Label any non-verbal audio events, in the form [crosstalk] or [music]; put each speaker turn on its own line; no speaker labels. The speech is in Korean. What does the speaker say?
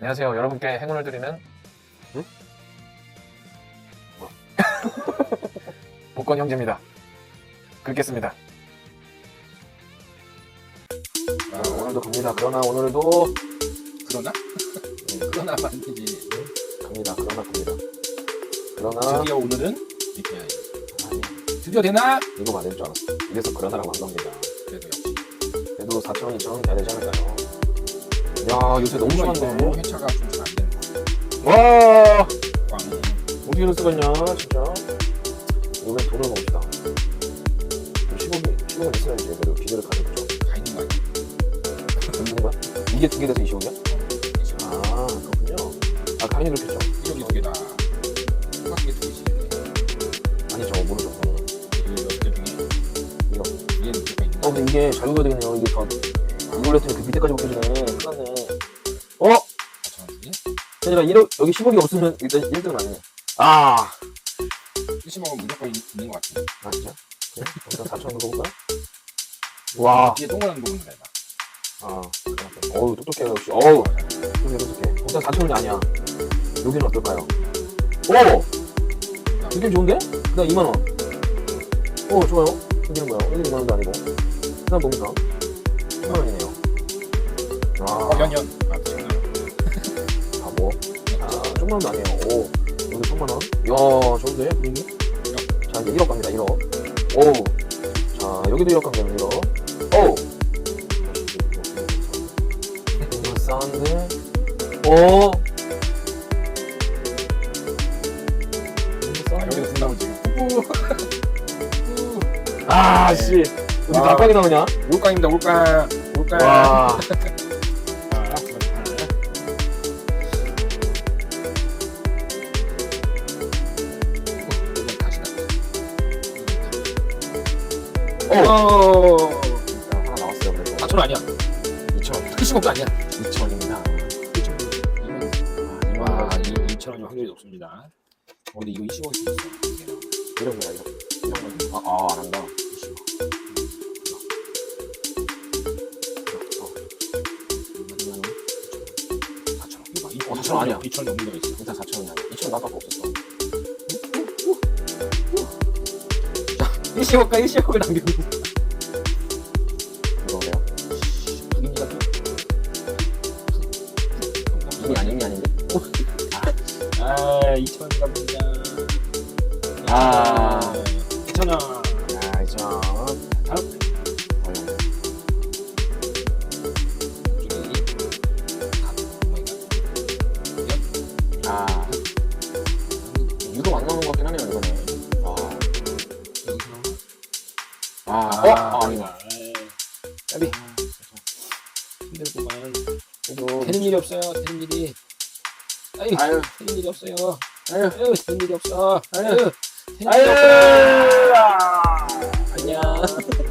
안녕하세요. 여러분께 행운을 드리는
응? [laughs]
복권 형제입니다. 긁겠습니다.
자, 오늘도 갑니다. 그러나 오늘도
그러나?
음, [laughs]
그러나 맞지.
갑니다. 그러나 갑니다. 그러나
드디어 오늘은 해야지.
아니,
드디어 되나?
이거 맞을 줄 알았어. 이래서 그러나라고 한 겁니다.
그래도 역시.
그래도 4천 원, 2천 원 돼야 되지 않을까요? 야 요새 너무 심한데.
회차가 좀잘안 되는 거.
와
꽝.
어떻게 이럴 수가 있냐 진짜. 이번엔 돈을 봅시다. 15분 15분 있어야지 그래도 기대를 가지고
다 있는 거 아니야?
이게 두 개 돼서 25냐? 아 그렇군요. 아 당연히 그렇겠죠.
이쪽이 두 개다. 한개 두 개씩.
아니 저거 모르죠.
이몇개 중에
이거.
얘는 두개 있는
어
거.
근데 이게 잘 긁어야 되겠네요. 이게 더 이걸로 했더니 그 밑에까지 벗겨지네. 큰일 났네. 어?
4천 원씩.
아니라 1억, 여기 10억이 없으면 일단 1등은 아니네. 아.
70억은 무조건 있- 있는 것 같은데.
아 진짜? 그래? 일단 4천 긁어볼까요? 와.
뒤에 동그란 부분 내봐.
아. 그래. 어우 똑똑해 역시. 어우. 똑똑해 똑똑해. 일단 4천 원이 아니야. 여기는 어떨까요? 오! 여긴 좋은데? 그 다음 2만 원. 오 좋아요. 여기는 뭐야? 여기는 2만 원도 아니고. 그 다음 뭡니까? 10만 원이네요. 와.
어, 연연. 아.
아 뭐? 아, 조금만 도 아니에요. 오, 여기 천만 원. 이야, 좋은데, 분위기? 자, 이제 1억 갑니다, 1억. 오. 자, 여기도 1억 갑니다, 1억. 오. 싸운데. 오.
아, 여기도 분나오 지금.
아, 씨. 어디
아.
닭방이 나오냐?
올깡입니다, 올깡. 올깡.
와. [laughs]
나. 오!
자, 하나 나왔어요, 그래도.
4천 원 아니야.
2천
70억도 아니야.
2천입니다.
2천 와, 이 2천 원이 확률이 높습니다. 어, 근데 이거 20억이 있어.
1억이야, 1억. 1억만. 아, 아, 안 한다. 어, 4천 원 아니야.
2천 넘는 거 있어.
일단 4천 원이 아니야. 2천 원 나밖에 없었어.
1십억과 1십억을 남기고.
그러네요.
분위기가
이미 아니, 이미 아닌데.
아, 2천 원 갑니다.
아.
2천 원.
야, 이제
다음.
아, 유독 안 나오는 것 같긴 하네요, 이거는. 아, 어? 아, 아니다.
까비. 힘들구만.
그래도,
되는 일이 없어요. 되는 일이. 아유,
아유,
되는 일이 없어요.
아유,
아유, 되는 일이 없어.
아유.
아유, 되는 일이
아유,
없어.
아.
안녕.